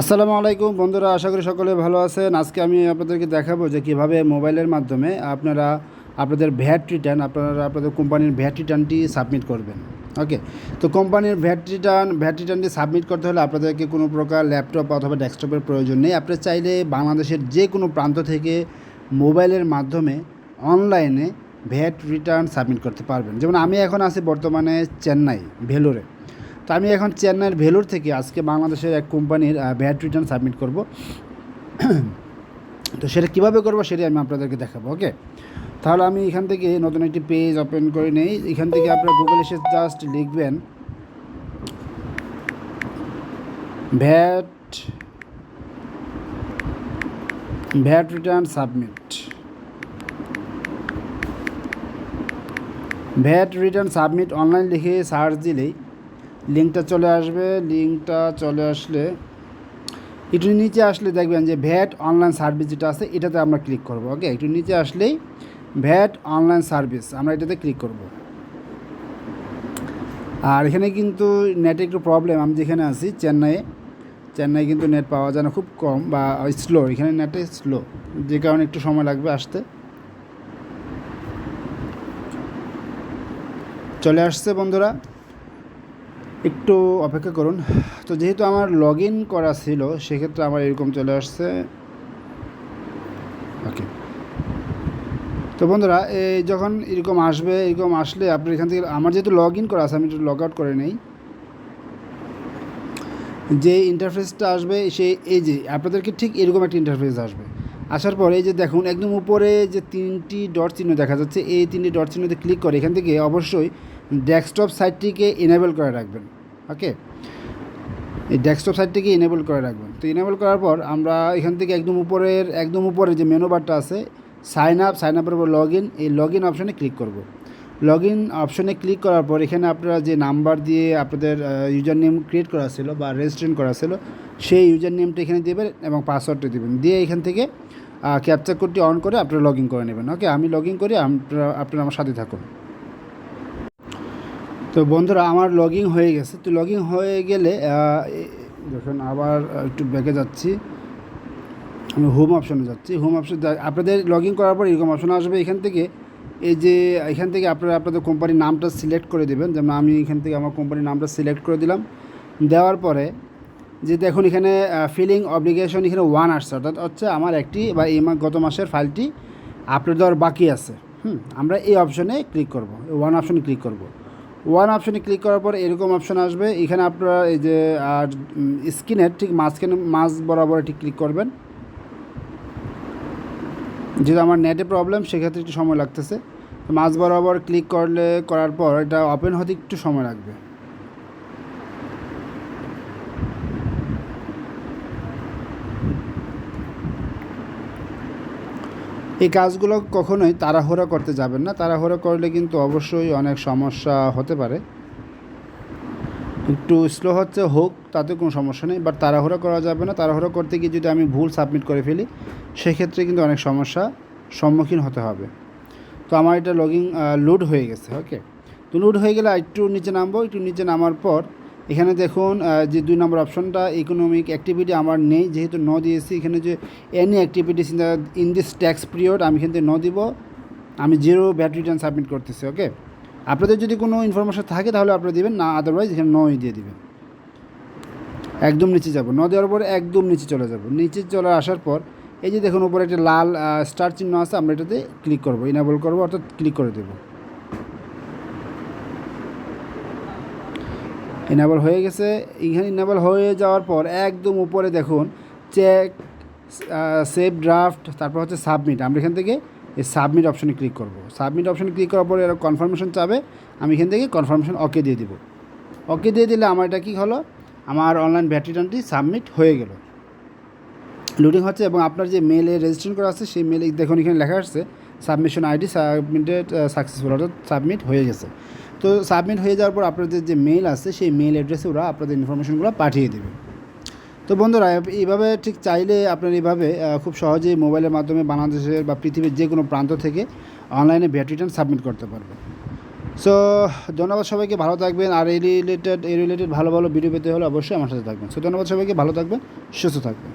আসসালামু আলাইকুম বন্ধুরা, আশা করি সকলে ভালো আছেন। আজকে আমি আপনাদেরকে দেখাবো যে কীভাবে মোবাইলের মাধ্যমে আপনারা আপনাদের ভ্যাট রিটার্ন আপনারা আপনাদের কোম্পানির ভ্যাট রিটার্নটি সাবমিট করবেন। ওকে? তো কোম্পানির ভ্যাট রিটার্ন ভ্যাট রিটার্নটি সাবমিট করতে হলে আপনাদেরকে কোনো প্রকার ল্যাপটপ অথবা ডেস্কটপের প্রয়োজন নেই। আপনি চাইলে বাংলাদেশের যে কোনো প্রান্ত থেকে মোবাইলের মাধ্যমে অনলাইনে ভ্যাট রিটার্ন সাবমিট করতে পারবেন। যেমন আমি এখন আছি বর্তমানে চেন্নাই, ভেলোরে। তো আমি এখন চেন্নাইয়ের ভেলোর থেকে আজকে বাংলাদেশের এক কোম্পানির ভ্যাট রিটার্ন সাবমিট করব। তো সেটা কীভাবে করব সেটাই আমি আপনাদেরকে দেখাবো ওকে তাহলে আমি এখান থেকে নতুন একটি পেজ ওপেন করে নেই। এখান থেকে আপনারা গুগল এসে জাস্ট লিখবেন VAT VAT return submit VAT return submit online লিখে সার্চ দিলেই লিঙ্কটা চলে আসবে লিঙ্কটা চলে আসলে একটু নিচে আসলে দেখবেন যে ভ্যাট অনলাইন সার্ভিস যেটা আছে, এটাতে আমরা ক্লিক করব ওকে একটু নিচে আসলেই ভ্যাট অনলাইন সার্ভিস আমরা এটাতে ক্লিক করব। আর এখানে কিন্তু নেটে একটু প্রবলেম আমি যেখানে আছি, চেন্নাইয়ে চেন্নাই কিন্তু নেট পাওয়া যায় না, খুব কম বা স্লো এখানে নেটে স্লো যে কারণে একটু সময় লাগবে আসতে। চলে আসছে বন্ধুরা। একটু অপেক্ষা করুন। তো যেহেতু আমার লগ ইন করা ছিল, সেক্ষেত্রে আমার এরকম চলে আসছে। ওকে তো বন্ধুরা, এই যখন এরকম আসবে, এরকম আসলে আপনি এখান থেকে, আমার যেহেতু লগ ইন করা আছে, আমি একটু লগ আউট করে নেই। যে ইন্টারফেসটা আসবে, সেই, এই যে, আপনাদেরকে ঠিক এরকম একটা ইন্টারফেস আসবে। আসার পরে এই যে দেখুন, একদম উপরে যে তিনটি ডট চিহ্ন দেখা যাচ্ছে, এই তিনটি ডট চিহ্নতে ক্লিক করে এখান থেকে অবশ্যই ডেস্কটপ সাইটটিকে এনেবল করে রাখবেন ওকে এই ডেস্কটপ সাইটটিকে এনেবল করে রাখবেন। তো এনেবল করার পর আমরা এখান থেকে একদম উপরের, একদম উপরে যে মেনু বারটা আছে সাইন আপ সাইন আপের উপর লগ ইন এই লগ ইন অপশানে ক্লিক করব। লগ ইন অপশানে ক্লিক করার পর এখানে আপনারা যে নাম্বার দিয়ে আপনাদের ইউজার নেম ক্রিয়েট করা ছিল বা রেজিস্ট্রেশন করা ছিল, সেই ইউজার নেমটা এখানে দেবেন এবং পাসওয়ার্ডটা দেবেন। দিয়ে এখান থেকে ক্যাপচার কোডটি অন করে আপনারা লগ ইন করে নেবেন ওকে আমি লগ ইন করি আপনারা আপনারা আমার সাথে থাকুন। তো বন্ধুরা, আমার লগিং হয়ে গেছে। তো লগিং হয়ে গেলে দেখুন আবার একটু ব্যাকে যাচ্ছি, আমি হোম অপশনে যাচ্ছি। হোম অপশন আপনাদের লগ ইন করার পর এরকম অপশন আসবে এখান থেকে। এই যে, এখান থেকে আপনারা, আপনাদের কোম্পানির নামটা সিলেক্ট করে দেবেন। যেমন আমি এখান থেকে আমার কোম্পানির নামটা সিলেক্ট করে দিলাম। দেওয়ার পরে, যে দেখুন এখানে ফিলিং অব্লিগেশন এখানে ওয়ান আসছে। অর্থাৎ হচ্ছে আমার একটি বা এই গত মাসের ফাইলটি আপলোড দেওয়ার বাকি আছে। হুম, আমরা এই অপশনে ক্লিক করব। ওয়ান অপশনে ক্লিক করব। ওয়ান অপশনে ক্লিক করার পর এরকম অপশন আসবে। এখানে আপনারা এই যে, আর স্ক্রিনের ঠিক মাঝখানে, মাঝ বরাবর ঠিক ক্লিক করবেন। যেহেতু আমার নেটে প্রবলেম সেক্ষেত্রে একটু সময় লাগতেছে। মাঝ বরাবর ক্লিক করলে, করার পর এটা ওপেন হতে একটু সময় লাগবে। এই কাজগুলো কখনোই তাড়াহুড়া করতে যাবেন না। তাড়াহুড়ো করলে কিন্তু অবশ্যই অনেক সমস্যা হতে পারে। একটু স্লো হচ্ছে, হোক, তাতে কোনো সমস্যা নেই। বাট তাড়াহুড়া করা যাবে না। তাড়াহুড়ো করতে গিয়ে যদি আমি ভুল সাবমিট করে ফেলি, সেক্ষেত্রে কিন্তু অনেক সমস্যা সম্মুখীন হতে হবে। তো আমার এটা লগিং লোড হয়ে গেছে ওকে তো লোড হয়ে গেলে একটু নিচে নামবো। একটু নিচে নামার পর এখানে দেখুন যে দুই নম্বর অপশনটা ইকোনমিক অ্যাক্টিভিটি আমার নেই, যেহেতু ন দিয়েছি, এখানে যে any activities in the in this tax period আমি এখান থেকে ন দিব, আমি জিরো ব্যাট রিটার্ন সাবমিট করতেছি ওকে আপনাদের যদি কোনো ইনফরমেশন থাকে, তাহলে আপনারা দিবেন, না আদারওয়াইজ এখানে নই দিয়ে দিবেন। একদম নিচে যাব, ন দেওয়ার পরে একদম নিচে চলে যাব। নিচে চলে আসার পর, এই যে দেখুন, উপরে একটা লাল স্টার চিহ্ন আছে, আমরা এটাতে ক্লিক করব ইনাবল করব, অর্থাৎ ক্লিক করে দেবো। ইনাবল হয়ে গেছে। এখানে ইনাবল হয়ে যাওয়ার পর একদম উপরে দেখুন চেক সেভ ড্রাফট তারপর হচ্ছে সাবমিট আমরা এখান থেকে এই সাবমিট অপশনে ক্লিক করব। সাবমিট অপশনে ক্লিক করার পরে এরা কনফার্মেশন চাবে। আমি এখান থেকে কনফার্মেশন ওকে দিয়ে দিব। ওকে দিয়ে দিলে আমার এটা কী হলো? আমার অনলাইন ব্যাটারি রিটার্নটি সাবমিট হয়ে গেল। লোডিং হচ্ছে এবং আপনার যে মেলে রেজিস্ট্রেশন করা আছে, সেই মেলে দেখুন এখানে লেখা আসছে সাবমিশন আইডি সাবমিটেড সাকসেসফুল অর্থাৎ সাবমিট হয়ে গেছে। তো সাবমিট হয়ে যাওয়ার পর আপনাদের যে মেল আছে সেই মেল অ্যাড্রেসে ওরা আপনাদের ইনফরমেশনগুলো পাঠিয়ে দেবে। তো বন্ধুরা, এইভাবে ঠিক চাইলে আপনার এইভাবে খুব সহজেই মোবাইলের মাধ্যমে বাংলাদেশের বা পৃথিবীর যে কোনো প্রান্ত থেকে অনলাইনে ভ্যাট রিটার্ন সাবমিট করতে পারবেন। সো ধন্যবাদ সবাইকে, ভালো থাকবেন। আর এই রিলেটেড এই রিলেটেড ভালো ভালো ভিডিও পেতে হলে অবশ্যই আমার সাথে থাকবেন। সো ধন্যবাদ সবাইকে, ভালো থাকবেন, সুস্থ থাকবেন।